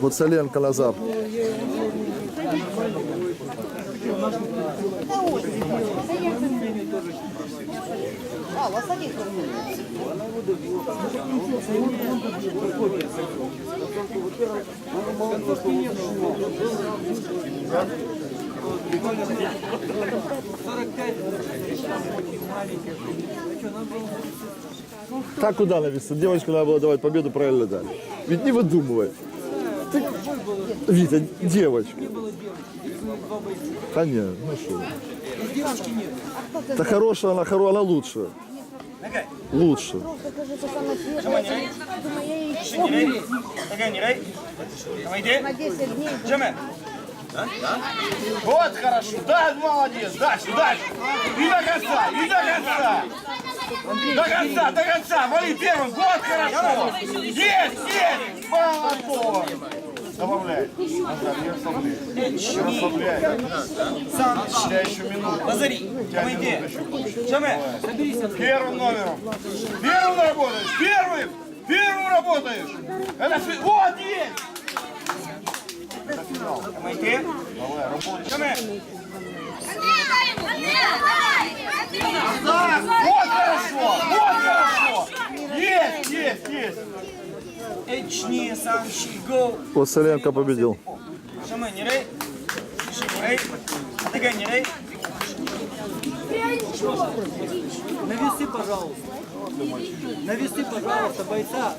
Гуцеленко Назар. Так куда навести? Девочку надо было давать победу, правильно дали. Ведь не выдумывай. Ты... Витя, девочка. Да нет, ну что. Да хорошая она, хорошая, она лучше. Лучше. Again, you right? Am I there? На 10 дней. Джеме. Вот хорошо. Да, молодец. Дальше, дальше. И до конца, и до конца. До конца, до конца. Вали первым. Вот хорошо. Есть, есть. Молодец. Добавляй. Назар, не расслабляй. Не расслабляй. Сам У тебя еще минута. Лазари, еще больше. Джаме, Первым номером. Первым работаешь. Первым. Первым работаешь. Это фи- Вот есть. мы где? Давай, работай. Так, вот хорошо, вот хорошо. Есть, есть, есть. Гуцеленко победил. Навеси, пожалуйста. Навеси, пожалуйста, бойца.